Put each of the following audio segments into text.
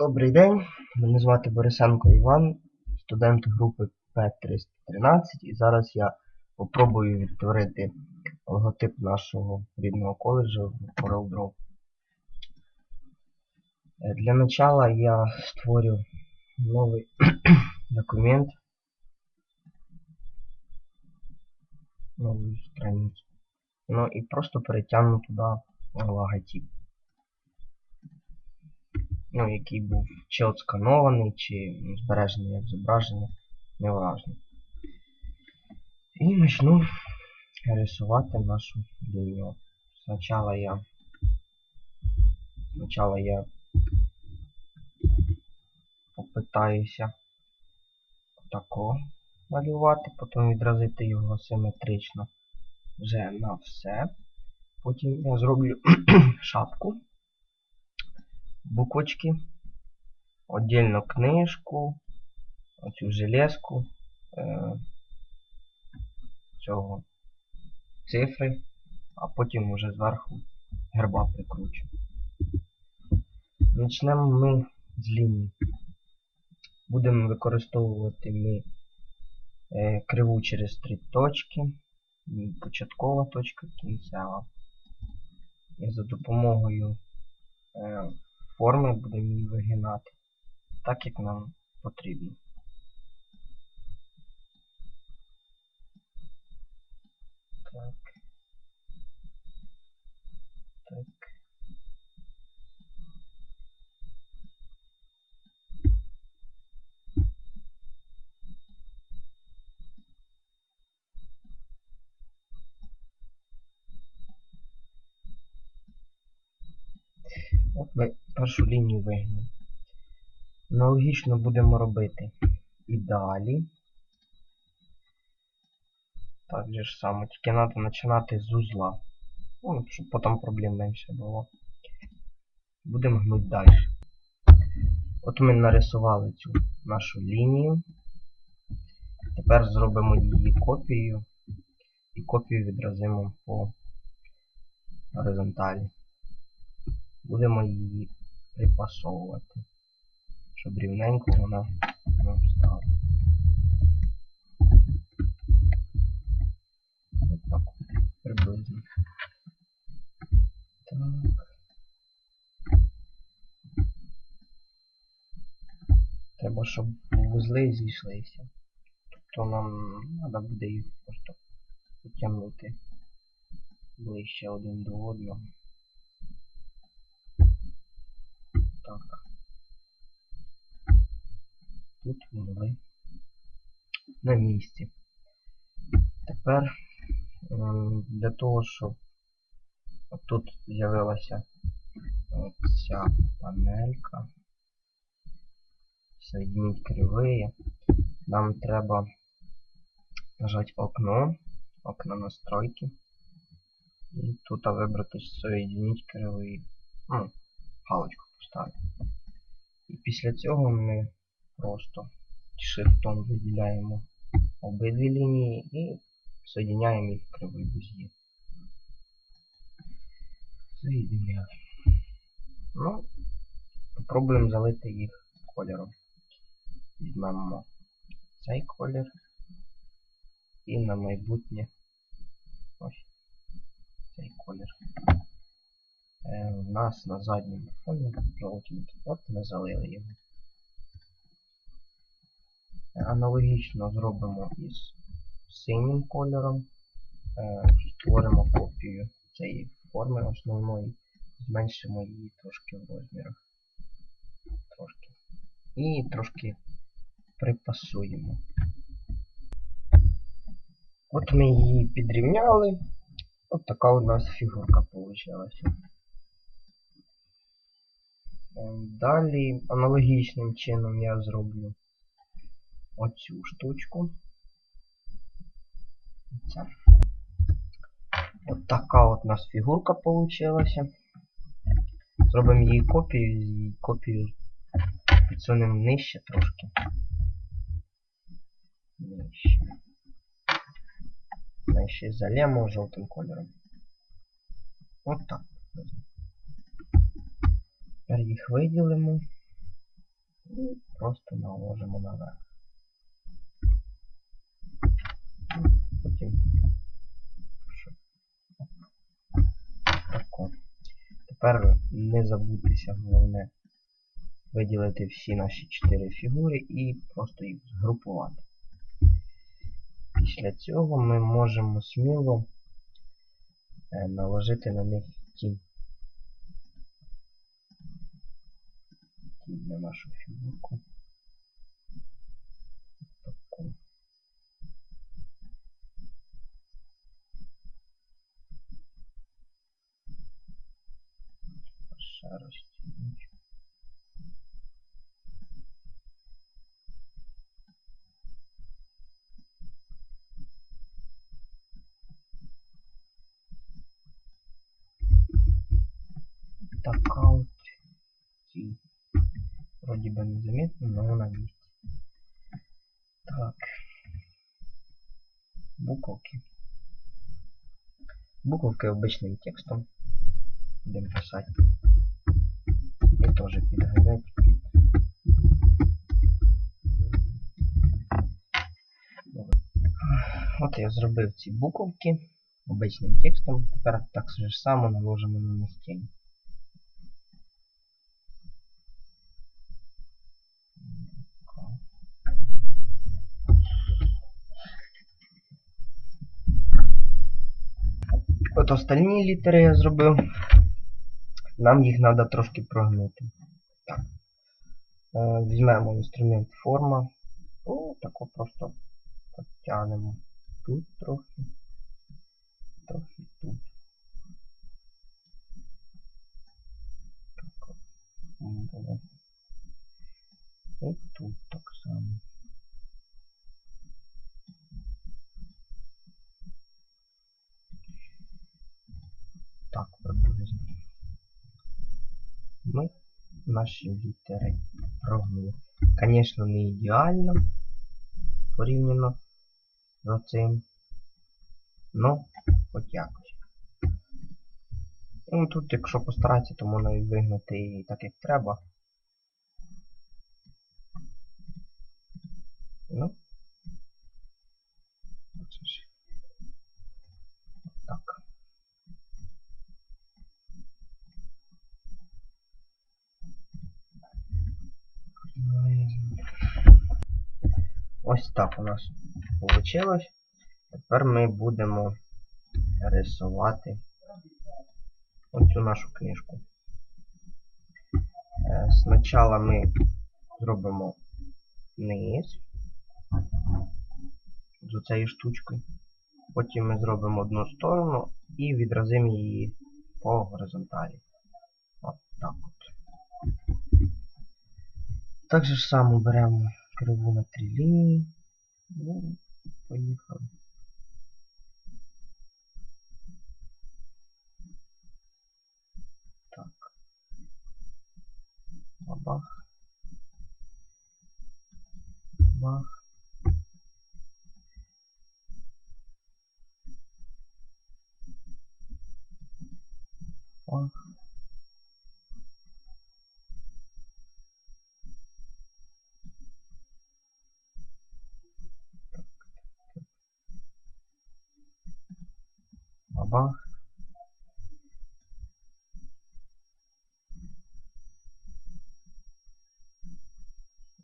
Добрий день, мене звати Борисенко Іван, студент групи П313 і зараз я попробую відтворити логотип нашого рідного коледжу CorelDRAW. Е, Для начала я створю новий документ, новую страницу. Ну і просто перетягну туди логотип. Ну, який був чи от сканований, чи збережений як зображення, неважно. І почну рисувати нашу лінію. Спочатку я Спочатку я попитаюся отако малювати, потім відразити його симетрично вже на все. Потім я зроблю шапку буквочки, отдельно книжку, оцю железку, е, цього цифри, а потім уже зверху герба прикручу. Почнемо ми з лінії. Будемо використовувати ми е, криву через три точки, початкова точка, кінцева. І за допомогою е, форми будемо її вигинати так, як нам потрібно. Так. От ми першу лінію вигнали. Аналогічно будемо робити і далі. Так же ж само, тільки треба починати з узла. Ну, щоб потім проблем менше було. Будемо гнути далі. От ми нарисували цю нашу лінію. Тепер зробимо її копією. І копію відразимо по горизонталі будемо її припасовувати, щоб рівненько вона нам стала. Ось так приблизно. Так. Треба, щоб вузли зійшлися. Тобто нам треба буде їх просто потягнути ближче один до одного. Так. Тут вузли на місці. Тепер ем, для того, щоб тут з'явилася ця панелька, соединить кривые, нам треба нажать окно, окно настройки. І тут вибрати соединить кривые. Ну, галочку поставити. І після цього ми просто шрифтом виділяємо обидві лінії і соєдиняємо їх в кривий без'є. Соєдиняємо. Ну, попробуємо залити їх кольором. Візьмемо цей колір і на майбутнє ось цей колір. Е, у нас на задньому фоні жовтенький. От ми залили його. Е, Аналогічно зробимо із синім кольором. Е, Створимо копію цієї форми основної, зменшимо її трошки в розмірах. Трошки. І трошки припасуємо. От ми її підрівняли. От така у нас фігурка получилася. Далі аналогічним чином я зроблю оцю штучку. Це. От така от у нас фігурка получилася. Зробимо її копію, і копію підсунемо нижче трошки. Нижче. Нижче залємо жовтим кольором. От так. Тепер їх виділимо. І просто наложимо наверх. Потім. Тепер не забудьтеся, головне виділити всі наші чотири фігури і просто їх згрупувати. Після цього ми можемо сміло е, наложити на них тінь. Тінь на нашу фігурку. Таку. Ще розтягнуть. Така от тінь. Вроді незаметно, но вона. Так. Буковки. Буковки обычным текстом. Будем писать. И тоже підганяти під. От я зробив ці буковки обичним текстом. Тепер так же само наложимо на них тінь. От остальні літери я зробив. Нам їх треба трошки прогнути. Так. Е, візьмемо інструмент форма. О, тако просто підтягнемо. Тут трохи. Трохи тут. Так. І тут так само. Так, приблизно. Ми наші літери прогнули. Звісно, не ідеально порівняно з цим. Ну, хоч якось. Ну, тут, якщо постаратися, то можна і вигнати так, як треба. Ну. Оце ж. Так. Ось так у нас вийшло. Тепер ми будемо рисувати оцю нашу книжку. Е, Спочатку ми зробимо низ з цією штучкою. Потім ми зробимо одну сторону і відразимо її по горизонталі. От так от. Так же ж само беремо криву на три лінії. Ну, поїхали. Бабах.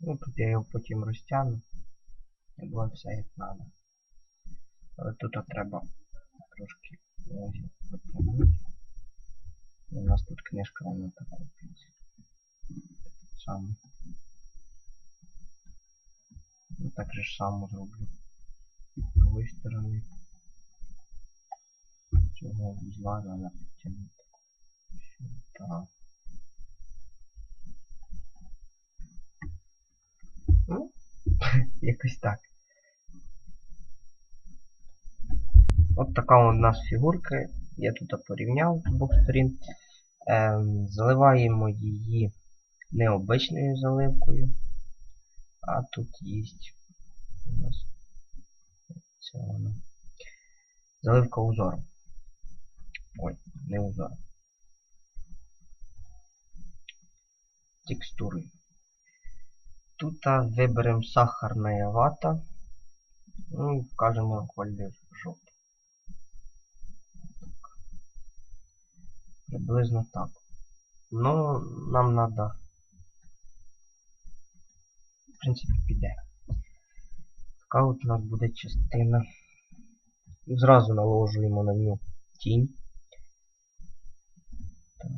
Ну, тут я його потім розтягну. І буде все як треба. Але тут треба трошки ось потягнути. У нас тут книжка вона така в принципі. Саме. Ну, так же ж само зроблю. З другої сторони. Цього вузла треба підтягнути. Сюди. Ну, якось так. От така у нас фігурка. Я тут порівняв з двох сторін. Ем, заливаємо її необичною заливкою. А тут є у нас це вона. Заливка узором. Ой, не узором. Текстурою. Тут виберемо сахарная вата. Ну, і вкажемо колір жовтий. Приблизно так. Ну, нам надо. В принципі, піде. Така от у нас буде частина. Зразу наложуємо на нього тінь. Так.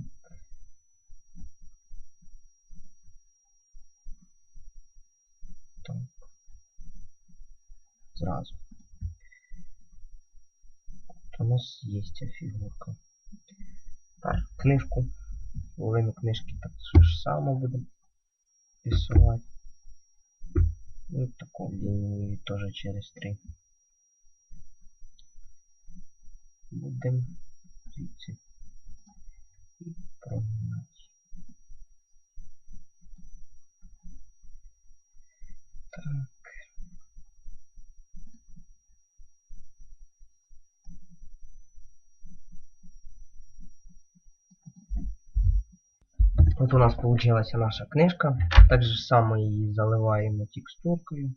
Так. Зразу. От у нас ця фігурка. Тепер книжку. Половину книжки так ж само будемо рисувати. Ну, таку лінію теж через три. Будемо звідси і прогинати. Так. Вот у нас получилась наша книжка. Так же само її заливаємо текстуркою.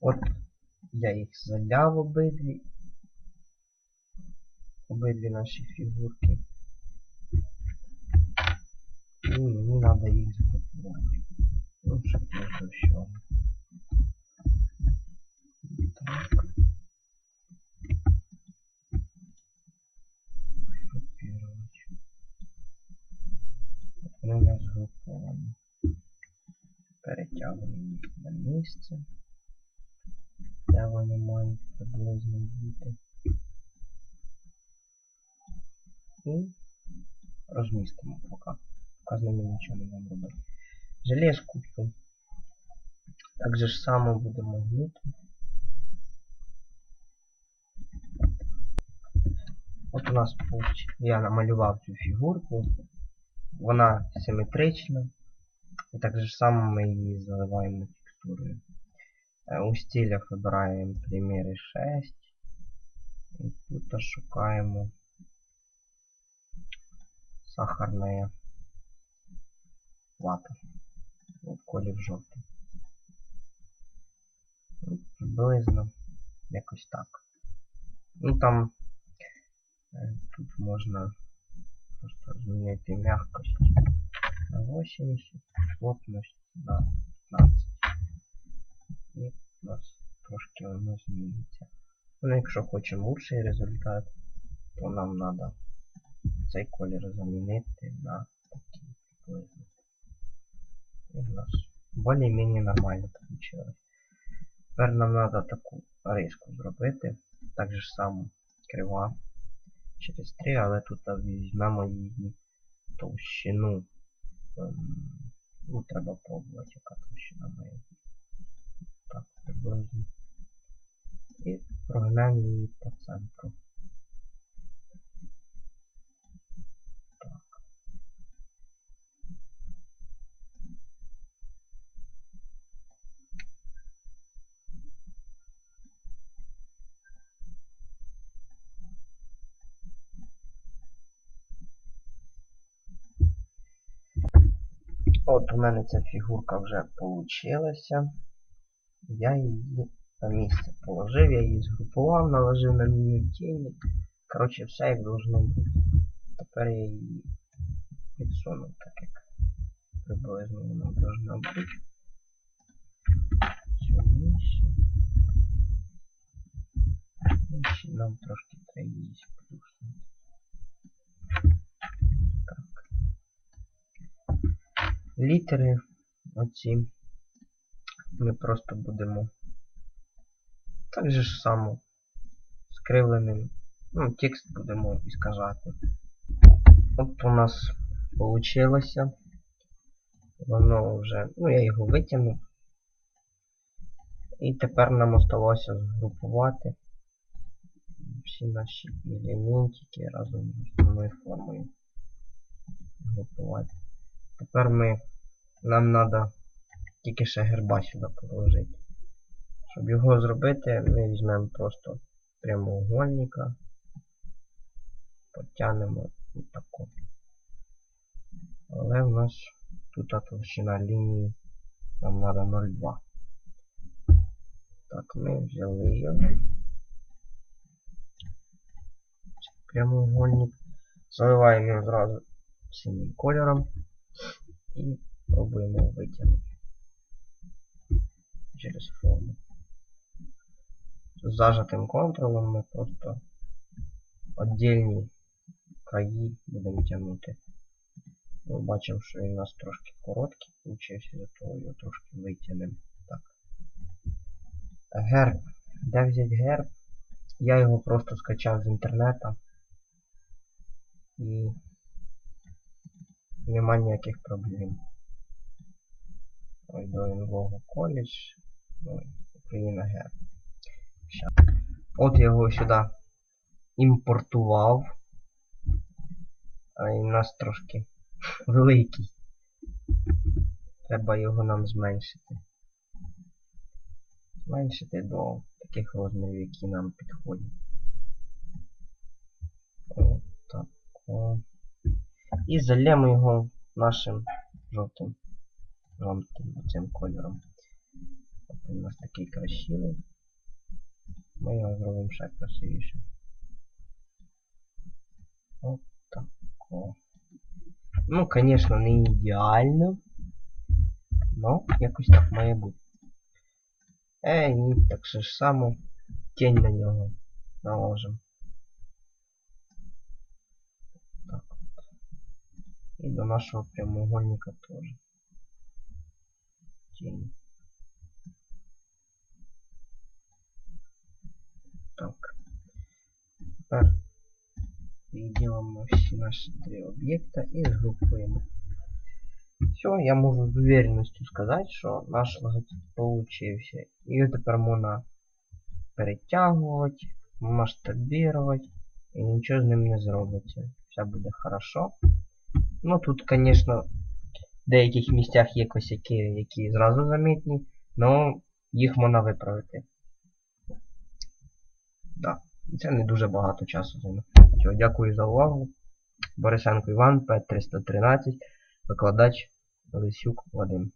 От я їх заляв обидві. Обидві наші фігурки. І мені треба їх зготувати. Ну, щоб не до всього. Так. Группировать. От вони у нас згруповані. Перетягуємо їх місце. Де вони мають приблизно бути. І розмістимо поки. Поки з ними нічого не будемо робити. Железку цю. Так же ж само будемо гнути. От у нас я намалював цю фігурку. Вона симетрична. І так же само ми її заливаємо текстурою. Е, У стилях вибираємо приміри 6. І тут шукаємо сахарная вата. От колір жовтий. Ну, Приблизно якось так. Ну там е, тут можна просто змінити м'якость на 80, плотність на 15. І у нас трошки воно зміниться. Ну, якщо хочемо лучший результат, то нам треба цей колір замінити на такий приблизно. І в нас більш-менш нормально вийшло. Тепер нам треба таку риску зробити. Так же само крива через 3, але тут візьмемо її товщину. Ем, Ну, треба пробувати, яка товщина має бути. Так, приблизно. І прогнемо її по центру. Так. От у мене ця фігурка вже получилася. Я її на місце положив, я її згрупував, наложив на меню тіні. Коротше, все як должно бути. Тепер я її підсуну так як приблизно вона должна бути. Все нижче. Нижче нам трошки треба її сплюснути. Так. Літери оці Ми просто будемо так же ж само скривленим. Ну, текст будемо іскажати. От у нас получилося. Воно вже, ну я його витягнув. І тепер нам осталося згрупувати всі наші елементики разом з основною формою. Групувати. Тепер ми, нам треба тільки ще герба сюди положити. Щоб його зробити, ми візьмемо просто прямоугольника, потягнемо таку. Але в нас тут толщина лінії нам надо 0,2. Так, ми взяли його. Прямоугольник. Заливаємо його зразу синім кольором і пробуємо витягнути через форму. З зажатим контролем ми просто віддільні краї будемо тягнути. Ми бачимо, що у нас трошки короткий получився, зато його трошки витягнемо. Так. Герб. Де взяти герб? Я його просто скачав з інтернету. І нема ніяких проблем. Ой, до нового коледж. Україна герб. От я його сюди імпортував. А він у нас трошки великий. Треба його нам зменшити. Зменшити до таких розмірів, які нам підходять. О, так. О. І зальємо його нашим жовтим жовтим цим кольором. От він у нас такий красивий. Ми його зробимо ще красивішим. От так. О. Ну, звісно, не ідеально. Но якось так має бути. Е, ні, так же ж само тінь на нього наложимо. Так от. І до нашого прямоугольника теж. Тінь. Тепер виділимо всі наші три об'єкта і згрупуємо. Все, я можу з уверенностью сказати, що наш логотип получився. І тепер можна перетягувати, масштабувати, і нічого з ним не зробиться. Все буде хорошо. Ну тут, звісно, в деяких місцях є косяки, які зразу замітні, але їх можна виправити. Да. І це не дуже багато часу займе. Дякую за увагу. Борисенко Іван, П313, викладач Лисюк Вадим.